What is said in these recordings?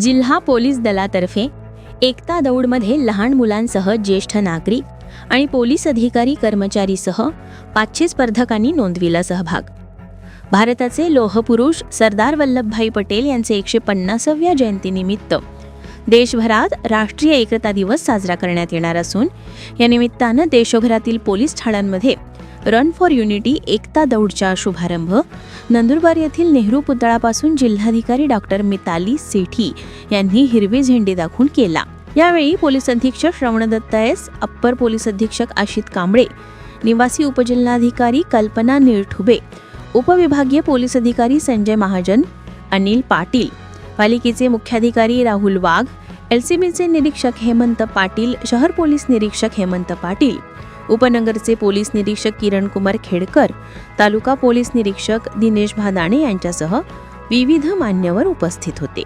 जिल्हा पोलीस दलातर्फे एकता दौडमध्ये लहान मुलांसह ज्येष्ठ नागरिक आणि पोलीस अधिकारी कर्मचारीसह पाचशे स्पर्धकांनी नोंदविला सहभाग. भारताचे लोहपुरुष सरदार वल्लभभाई पटेल यांचे एकशे पन्नासाव्या जयंतीनिमित्त देशभरात राष्ट्रीय एकता दिवस साजरा करण्यात येणार असून या निमित्तानं देशभरातील पोलीस ठाण्यांमध्ये रन फॉर युनिटी एकता दौडचा शुभारंभ नंदुरबार येथील नेहरू पुतळापासून जिल्हाधिकारी डॉक्टर मिताली सेठी यांनी हिरवी झेंडी दाखवून केला. यावेळी पोलीस अधीक्षक श्रवणदत्त एस अप्पर पोलीस अधीक्षक आशित कांबळे निवासी उपजिल्हाधिकारी कल्पना निळठुबे उपविभागीय पोलीस अधिकारी संजय महाजन अनिल पाटील पालिकेचे मुख्याधिकारी राहुल वाघ एलसीबीचे निरीक्षक हेमंत पाटील शहर पोलीस निरीक्षक हेमंत पाटील उपनगरचे पोलीस निरीक्षक किरण कुमार खेडकर तालुका पोलीस निरीक्षक दिनेश भादाणे यांच्यासह विविध मान्यवर उपस्थित होते.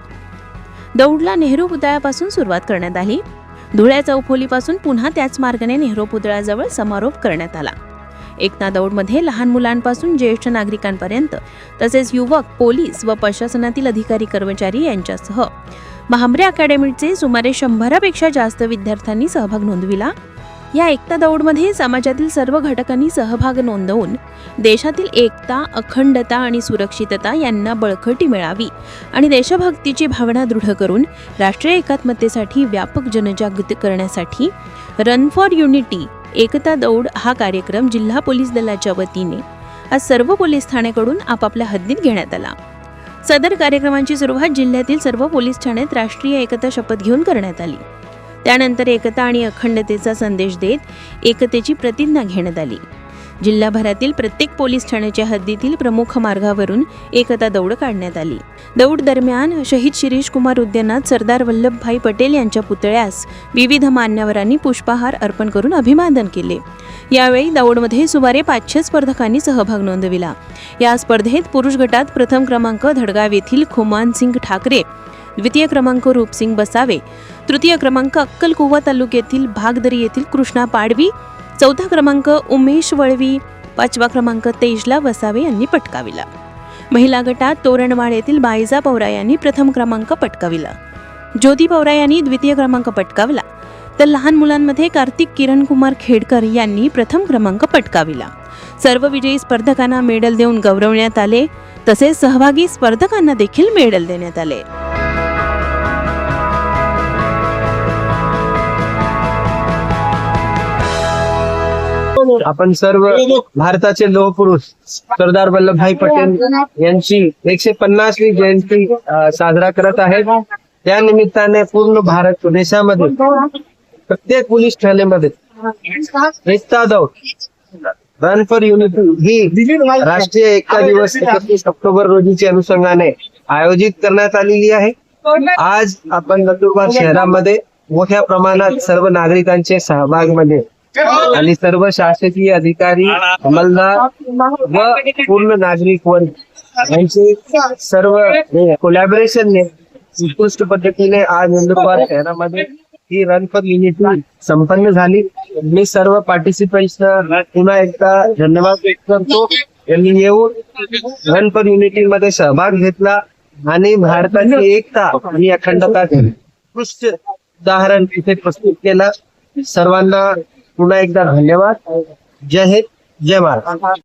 दौडला नेहरू पुतळ्यापासून सुरुवात करण्यात आली. धुळ्या चौफोलीपासून पुन्हा त्याच मार्गाने नेहरू पुतळ्याजवळ समारोप करण्यात आला. एकता दौडमध्ये लहान मुलांपासून ज्येष्ठ नागरिकांपर्यंत तसेच युवक पोलीस व प्रशासनातील अधिकारी कर्मचारी यांच्यासह. भांबरे अकॅडमीचे सुमारे शंभरापेक्षा जास्त विद्यार्थ्यांनी सहभाग नोंदविला. या एकता दौडमध्ये समाजातील सर्व घटकांनी सहभाग नोंदवून देशातील एकता अखंडता आणि सुरक्षितता यांना बळकटी मिळावी आणि देशभक्तीची भावना दृढ करून राष्ट्रीय एकात्मतेसाठी व्यापक जनजागृती करण्यासाठी रन फॉर युनिटी एकता दौड हा कार्यक्रम जिल्हा पोलीस दलाच्या वतीने आज सर्व पोलीस ठाण्याकडून आपापल्या हद्दीत घेण्यात आला. सदर कार्यक्रमाची सुरुवात जिल्ह्यातील सर्व पोलीस ठाण्यात राष्ट्रीय एकता शपथ घेऊन करण्यात आली. त्यानंतर एकता आणि अखंडतेचा संदेश देत एकतेची प्रतिज्ञा घेण्यात आली. जिल्हाभरातील प्रत्येक पोलीस ठाण्याच्या हद्दीतील प्रमुख मार्गावरून एकता दौड काढण्यात आली. दौड दरम्यान शहीद शिरीष कुमार उद्यानात सरदार वल्लभभाई पटेल यांच्या पुतळ्यास विविध मान्यवरांनी पुष्पहार अर्पण करून अभिवादन केले. यावेळी दौडमध्ये सुमारे पाचशे स्पर्धकांनी सहभाग नोंदविला. या स्पर्धेत पुरुष गटात प्रथम क्रमांक धडगाव येथील खुमान सिंग ठाकरे द्वितीय क्रमांक रूपसिंग बसावे तृतीय क्रमांक अक्कलकुवा तालुक्यातील भागदरी येथील कृष्णा पाडवी चौथा क्रमांक उमेश वळवी पाचवा क्रमांक तेजला वसावे यांनी पटकाविला. महिला गटात तोरणवाड येथील बायजा पवरा यांनी प्रथम क्रमांक पटकाविला. ज्योती पवरा यांनी द्वितीय क्रमांक पटकावला. तर लहान मुलांमध्ये कार्तिक किरण कुमार खेडकर यांनी प्रथम क्रमांक पटकाविला. सर्व विजयी स्पर्धकांना मेडल देऊन गौरवण्यात आले. तसेच सहभागी स्पर्धकांना देखील मेडल देण्यात आले. आपण सर्व भारताचे लोहपुरुष सरदार वल्लभभाई पटेल यांची एकशे पन्नासवी जयंती साजरा करत आहे त्या निमित्ताने पूर्ण भारत देशामध्ये प्रत्येक पोलीस ठाण्यामध्ये एकता दौड रन फॉर युनिटी ही राष्ट्रीय एकता दिवस एकतीस ऑक्टोबर रोजीची अनुषंगाने आयोजित करण्यात आलेली आहे. आज आपण नंदुरबार शहरामध्ये मोठ्या प्रमाणात सर्व नागरिकांचे सहभागमध्ये आणि सर्व शासकीय अधिकारी अंमलदार व पूर्ण नागरिक वर्ग यांचे सर्व कोलॅबरेशनने उत्कृष्ट पद्धतीने आज नंदुरबार शहरामध्ये ही रन फॉर युनिटी संपन्न झाली. मी सर्व पार्टिसिपंट्सना पुन्हा एकदा धन्यवाद व्यक्त करतो. यांनी येऊन रन फॉर युनिटी मध्ये सहभाग घेतला आणि भारताची एकता आणि अखंडता उत्कृष्ट उदाहरण इथे प्रस्तुत केलं. सर्वांना पुन्हा एकदा धन्यवाद. जय हिंद जय महाराष्ट्र.